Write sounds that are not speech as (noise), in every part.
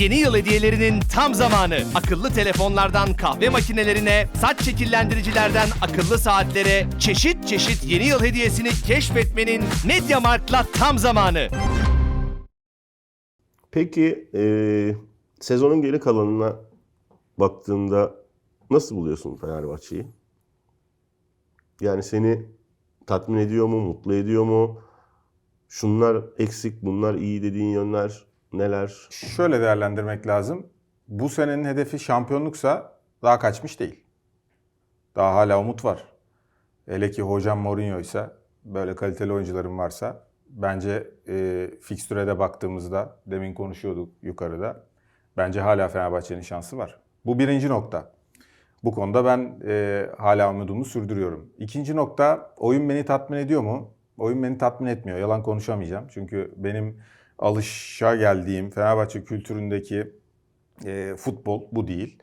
Yeni yıl hediyelerinin tam zamanı. Akıllı telefonlardan kahve makinelerine, saç şekillendiricilerden akıllı saatlere, çeşit çeşit yeni yıl hediyesini keşfetmenin Mediamarkt'la tam zamanı. Peki eee, sezonun geri kalanına baktığında nasıl buluyorsun Fenerbahçe'yi? Yani seni tatmin ediyor mu, mutlu ediyor mu? Şunlar eksik, bunlar iyi dediğin yönler neler? Şöyle değerlendirmek lazım. Bu senenin hedefi şampiyonluksa daha kaçmış değil. Daha hala umut var. Hele ki hocam Mourinho ise böyle kaliteli oyuncuların varsa bence e, fikstüre de baktığımızda demin konuşuyorduk yukarıda. Bence hala Fenerbahçe'nin şansı var. Bu birinci nokta. Bu konuda ben e, hala umudumu sürdürüyorum. İkinci nokta oyun beni tatmin ediyor mu? Oyun beni tatmin etmiyor. Yalan konuşamayacağım. Çünkü benim alışa geldiğim Fenerbahçe kültüründeki e, futbol bu değil.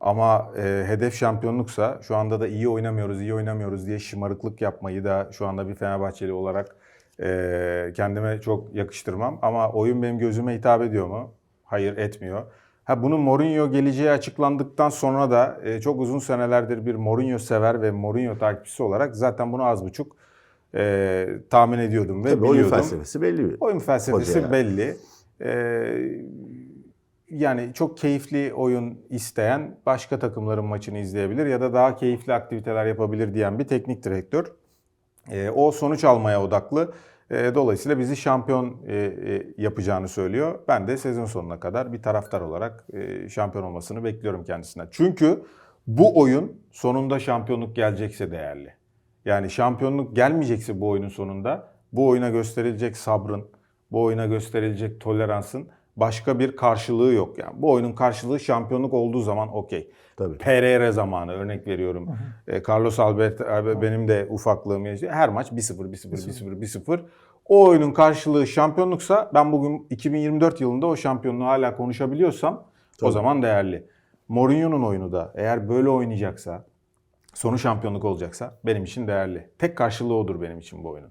Ama e, hedef şampiyonluksa şu anda da iyi oynamıyoruz, iyi oynamıyoruz diye şımarıklık yapmayı da şu anda bir Fenerbahçeli olarak e, kendime çok yakıştırmam. Ama oyun benim gözüme hitap ediyor mu? Hayır etmiyor. Ha bunun Mourinho geleceği açıklandıktan sonra da e, çok uzun senelerdir bir Mourinho sever ve Mourinho takipçisi olarak zaten bunu az buçuk e, tahmin ediyordum ve Tabii oyun biliyordum. felsefesi belli. Oyun felsefesi Hoca belli. Ee, yani çok keyifli oyun isteyen başka takımların maçını izleyebilir ya da daha keyifli aktiviteler yapabilir diyen bir teknik direktör. Ee, o sonuç almaya odaklı. Ee, dolayısıyla bizi şampiyon e, e, yapacağını söylüyor. Ben de sezon sonuna kadar bir taraftar olarak e, şampiyon olmasını bekliyorum kendisinden. Çünkü bu oyun sonunda şampiyonluk gelecekse değerli. Yani şampiyonluk gelmeyecekse bu oyunun sonunda bu oyuna gösterilecek sabrın, bu oyuna gösterilecek toleransın başka bir karşılığı yok. Yani bu oyunun karşılığı şampiyonluk olduğu zaman okey. Tabii. Pereira zamanı örnek veriyorum. E, Carlos Albert abi benim de ufaklığım yaşıyor. Her maç 1-0 1-0 1-0 1-0. O oyunun karşılığı şampiyonluksa ben bugün 2024 yılında o şampiyonluğu hala konuşabiliyorsam o Tabii. zaman değerli. Mourinho'nun oyunu da eğer böyle oynayacaksa sonu şampiyonluk olacaksa benim için değerli. Tek karşılığı odur benim için bu oyunun.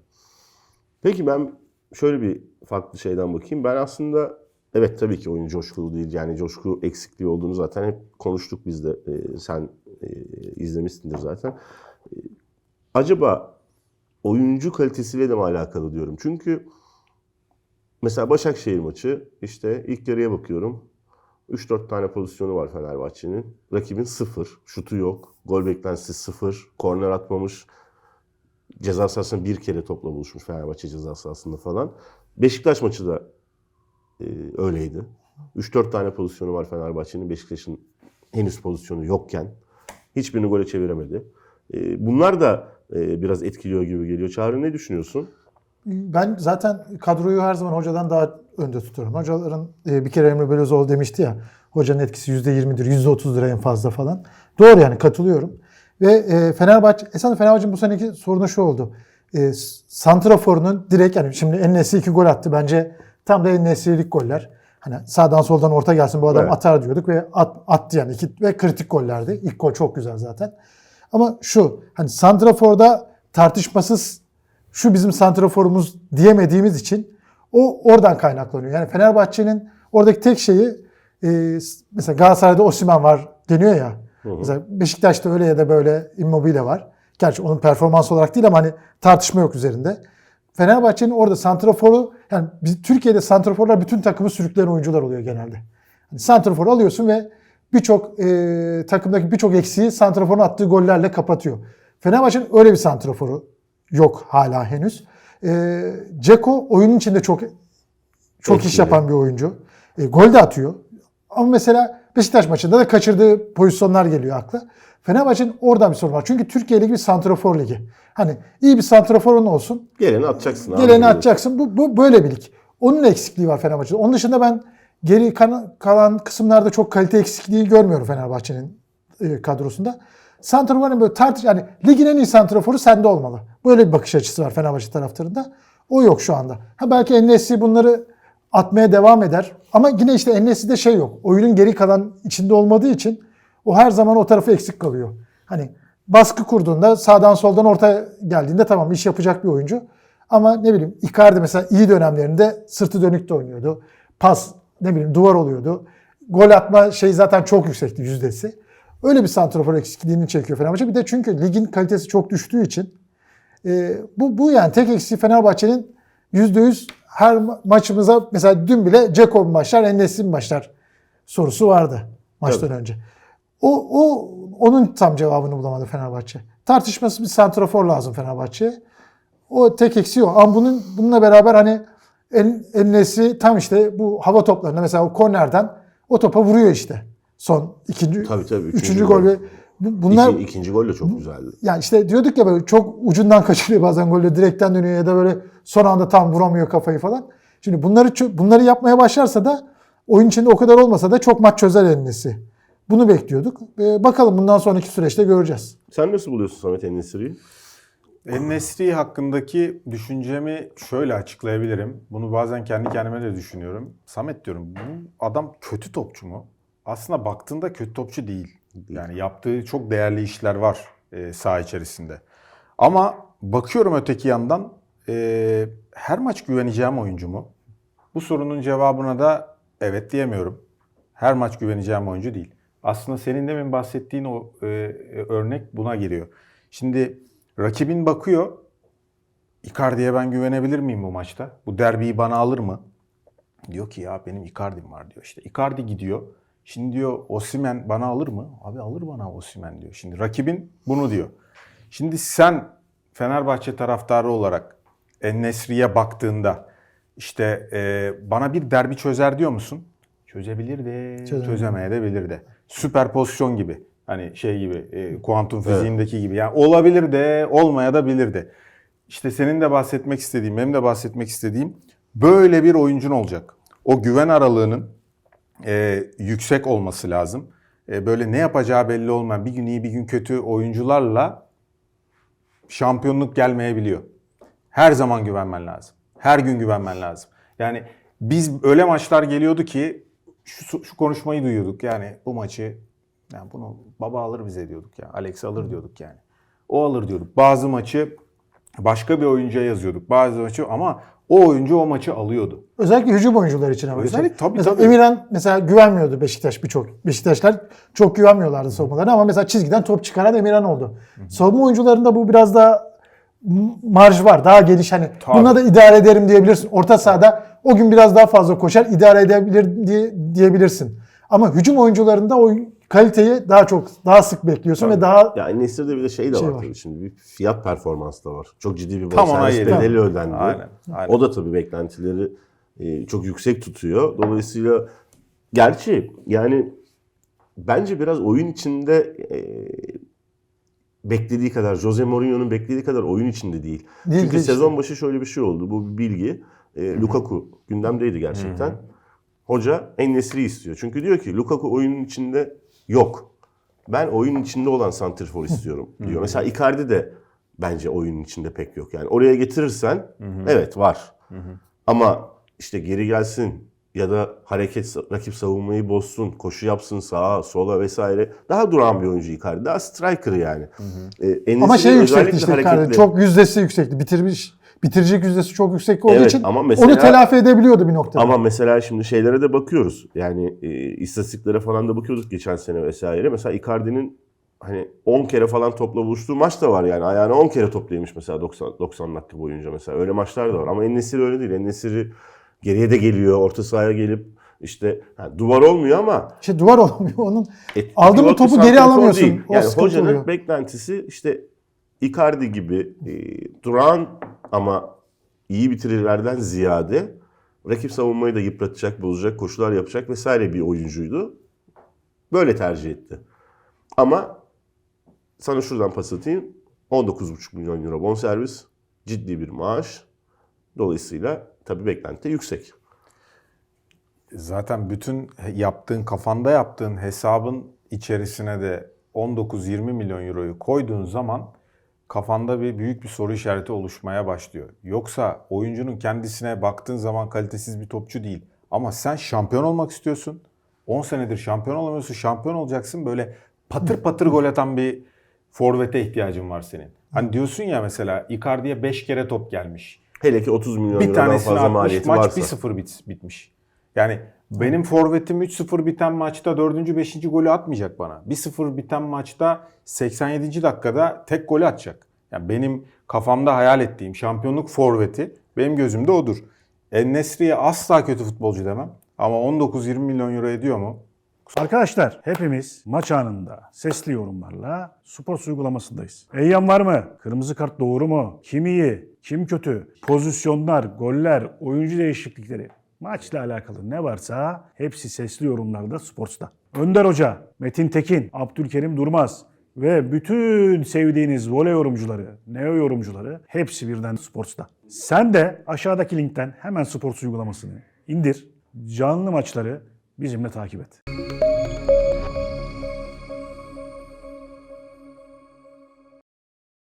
Peki ben şöyle bir farklı şeyden bakayım. Ben aslında evet tabii ki oyun coşkulu değil. Yani coşku eksikliği olduğunu zaten hep konuştuk biz de. Ee, sen e, izlemişsindir zaten. Ee, acaba oyuncu kalitesiyle de mi alakalı diyorum. Çünkü mesela Başakşehir maçı işte ilk yarıya bakıyorum. 3-4 tane pozisyonu var Fenerbahçe'nin. Rakibin 0. Şutu yok. Gol beklentisi 0. Korner atmamış. Ceza sahasında bir kere topla buluşmuş Fenerbahçe ceza sahasında falan. Beşiktaş maçı da e, öyleydi. 3-4 tane pozisyonu var Fenerbahçe'nin. Beşiktaş'ın henüz pozisyonu yokken. Hiçbirini gole çeviremedi. E, bunlar da e, biraz etkiliyor gibi geliyor. Çağrı ne düşünüyorsun? Ben zaten kadroyu her zaman hocadan daha önde tutuyorum. Hocaların e, bir kere Emre Belözoğlu demişti ya hocanın etkisi %20'dir, %30'dur en fazla falan. Doğru yani katılıyorum. Ve e, Fenerbahçe, esasında Fenerbahçe'nin bu seneki sorunu şu oldu. E, Santrafor'un direkt yani şimdi Enes'i iki gol attı. Bence tam da Enes'ilik goller. Hani sağdan soldan orta gelsin bu adam Evet. atar diyorduk ve at, attı yani. İki, ve kritik gollerdi. İlk gol çok güzel zaten. Ama şu hani Santrafor'da tartışmasız şu bizim santraforumuz diyemediğimiz için o oradan kaynaklanıyor. Yani Fenerbahçe'nin oradaki tek şeyi e, mesela Galatasaray'da Osimhen var deniyor ya. Mesela Beşiktaş'ta öyle ya da böyle Immobile var. Gerçi onun performans olarak değil ama hani tartışma yok üzerinde. Fenerbahçe'nin orada santraforu yani biz, Türkiye'de santraforlar bütün takımı sürükleyen oyuncular oluyor genelde. Hani santrafor alıyorsun ve birçok e, takımdaki birçok eksiği santraforun attığı gollerle kapatıyor. Fenerbahçe'nin öyle bir santraforu yok hala henüz. E, Ceko oyunun içinde çok çok iş Etkili. yapan bir oyuncu. E, gol de atıyor. Ama mesela Beşiktaş maçında da kaçırdığı pozisyonlar geliyor akla. Fenerbahçe'nin oradan bir sorun var. Çünkü Türkiye Ligi bir santrafor ligi. Hani iyi bir santraforun olsun. Geleni atacaksın. abi. Geleni atacaksın. Bu, bu böyle bir lig. Onun eksikliği var Fenerbahçe'de. Onun dışında ben geri kalan kısımlarda çok kalite eksikliği görmüyorum Fenerbahçe'nin e, kadrosunda. Santrafor'un böyle tartış yani ligin en iyi santraforu sende olmalı. Böyle bir bakış açısı var Fenerbahçe taraftarında. O yok şu anda. Ha belki Enes'i bunları atmaya devam eder. Ama yine işte Enes'ide şey yok. Oyunun geri kalan içinde olmadığı için o her zaman o tarafı eksik kalıyor. Hani baskı kurduğunda sağdan soldan orta geldiğinde tamam iş yapacak bir oyuncu. Ama ne bileyim Icardi mesela iyi dönemlerinde sırtı dönük de oynuyordu. Pas ne bileyim duvar oluyordu. gol atma şey zaten çok yüksekti yüzdesi. Öyle bir santrafor eksikliğini çekiyor Fenerbahçe. Bir de çünkü ligin kalitesi çok düştüğü için e, bu, bu yani tek eksiği Fenerbahçe'nin %100 her ma- maçımıza mesela dün bile Ceko mu başlar, Enes'i mi başlar sorusu vardı maçtan önce. O, o onun tam cevabını bulamadı Fenerbahçe. Tartışması bir santrafor lazım Fenerbahçe'ye. O tek eksiği o. Ama bunun bununla beraber hani en, Enes'i tam işte bu hava toplarında mesela o kornerden o topa vuruyor işte. Son ikinci, Tabii, tabii, üçüncü üçüncü gol. gol. ve bu- bunlar İki, ikinci gol de çok güzeldi. yani işte diyorduk ya böyle çok ucundan (laughs) kaçırıyor bazen golü direkten dönüyor ya da böyle son anda tam vuramıyor kafayı falan. Şimdi bunları bunları yapmaya başlarsa da oyun içinde o kadar olmasa da çok maç çözer elnesi. Bunu bekliyorduk. Ee, bakalım bundan sonraki süreçte göreceğiz. Sen nasıl buluyorsun Samet Enesiri'yi? En-Nesyri hakkındaki düşüncemi şöyle açıklayabilirim. Bunu bazen kendi kendime de düşünüyorum. Samet diyorum bu adam kötü topçu mu? Aslında baktığında kötü topçu değil. Yani yaptığı çok değerli işler var e, saha içerisinde. Ama bakıyorum öteki yandan e, her maç güveneceğim oyuncu mu? Bu sorunun cevabına da evet diyemiyorum. Her maç güveneceğim oyuncu değil. Aslında senin demin bahsettiğin o e, e, örnek buna giriyor. Şimdi rakibin bakıyor. Icardi'ye ben güvenebilir miyim bu maçta? Bu derbiyi bana alır mı? Diyor ki ya benim Icardi'm var diyor. İşte Icardi gidiyor. Şimdi diyor Osimen bana alır mı? Abi alır bana Osimen diyor. Şimdi rakibin bunu diyor. Şimdi sen Fenerbahçe taraftarı olarak En-Nesyri'ye baktığında işte e, bana bir derbi çözer diyor musun? Çözebilir de çözemeye de bilir de. Süper pozisyon gibi. Hani şey gibi e, kuantum fiziğindeki gibi. Yani olabilir de olmaya da bilir de. İşte senin de bahsetmek istediğim, benim de bahsetmek istediğim böyle bir oyuncun olacak. O güven aralığının e, yüksek olması lazım. E, böyle ne yapacağı belli olmayan bir gün iyi bir gün kötü oyuncularla şampiyonluk gelmeyebiliyor. Her zaman güvenmen lazım. Her gün güvenmen lazım. Yani biz öyle maçlar geliyordu ki şu, şu konuşmayı duyuyorduk. Yani bu maçı yani bunu baba alır bize diyorduk ya. Alex alır diyorduk yani. O alır diyorduk. Bazı maçı başka bir oyuncuya yazıyorduk. Bazı maçı ama o oyuncu o maçı alıyordu. Özellikle hücum oyuncuları için ama. Özellikle tabii, mesela tabii. Emirhan mesela güvenmiyordu Beşiktaş birçok. Beşiktaşlar çok güvenmiyorlardı savunmalarına ama mesela çizgiden top çıkaran Emirhan oldu. Savunma oyuncularında bu biraz daha marj var. Daha geniş hani Tabii. buna da idare ederim diyebilirsin. Orta sahada o gün biraz daha fazla koşar idare edebilir diye diyebilirsin. Ama hücum oyuncularında o kaliteyi daha çok daha sık bekliyorsun ve daha Ya Enesir'de bir de şey de Şey var, var. tabii şimdi. Bir fiyat performansı da var. Çok ciddi bir Tam ona bonservis geliyor. bedeli ödendi. Aynen, aynen. O da tabii beklentileri e, çok yüksek tutuyor. Dolayısıyla gerçi yani bence biraz oyun içinde e, beklediği kadar, Jose Mourinho'nun beklediği kadar oyun içinde değil. Değil, Çünkü değil sezon başı şöyle bir şey oldu. Bu bir bilgi. E, Lukaku gündemdeydi gerçekten. Hoca En-Nesyri istiyor. Çünkü diyor ki Lukaku oyunun içinde yok. Ben oyunun içinde olan santrfor istiyorum diyor. Mesela Icardi de bence oyunun içinde pek yok. Yani oraya getirirsen evet var. Ama işte geri gelsin ya da hareket rakip savunmayı bozsun, koşu yapsın sağa, sola vesaire. Daha duran bir oyuncu Icardi. Daha striker yani. Ee, En-Nesyri ama şey yüksekti işte Icardi. hareketli. Çok yüzdesi yüksekti. Bitirmiş bitiricilik yüzdesi çok yüksek olduğu Evet, için ama mesela- onu telafi edebiliyordu bir noktada. Ama mesela şimdi şeylere de bakıyoruz. Yani e, istatistiklere falan da bakıyorduk geçen sene vesaire. Mesela Icardi'nin hani 10 kere falan topla buluştuğu maç da var yani. Ayağına 10 kere top değmiş mesela 90, 90 dakika boyunca mesela. Öyle maçlar da var. Ama En-Nesyri öyle değil. En-Nesyri geriye de geliyor. Orta sahaya gelip işte ha, duvar olmuyor ama İşte duvar (laughs) olamıyor onun. e, Aldın mı topu geri alamıyorsun. değil. O Yani hocanın oluyor. beklentisi işte Icardi gibi e, duran ama iyi bitirirlerden ziyade rakip savunmayı da yıpratacak, bozacak, koşular yapacak vesaire bir oyuncuydu. Böyle tercih etti. Ama sana şuradan pas atayım. 19,5 milyon euro bonservis, ciddi bir maaş. Dolayısıyla tabii beklenti de yüksek. Zaten bütün yaptığın, kafanda yaptığın hesabın içerisine de 19-20 milyon euroyu koyduğun zaman kafanda bir büyük bir soru işareti oluşmaya başlıyor. Yoksa oyuncunun kendisine baktığın zaman kalitesiz bir topçu değil. Ama sen şampiyon olmak istiyorsun. 10 senedir şampiyon olamıyorsun. Şampiyon olacaksın. Böyle patır patır gol atan bir forvete ihtiyacın var senin. Hani diyorsun ya mesela Icardi'ye 5 kere top gelmiş Hele ki 30 milyon bir eurodan fazla atmış maliyeti maç varsa. 1-0 bit, bitmiş. Yani Benim forvetim 3-0 biten maçta 4. 5. golü atmayacak bana. 1-0 biten maçta 87. dakikada tek golü atacak. Yani benim kafamda hayal ettiğim şampiyonluk forveti benim gözümde odur. En-Nesyri'ye asla kötü futbolcu demem. Ama 19-20 milyon euro ediyor mu? Arkadaşlar hepimiz maç anında sesli yorumlarla spor uygulamasındayız. Eyyam var mı? Kırmızı kart doğru mu? Kim iyi? Kim kötü? Pozisyonlar, goller, oyuncu değişiklikleri. Maçla alakalı ne varsa hepsi sesli yorumlarda Sports'ta. Önder Hoca, Metin Tekin, Abdülkerim Durmaz ve bütün sevdiğiniz voley yorumcuları, neo yorumcuları hepsi birden Sports'ta. Sen de aşağıdaki linkten hemen Sports uygulamasını indir. Canlı maçları bizimle takip et.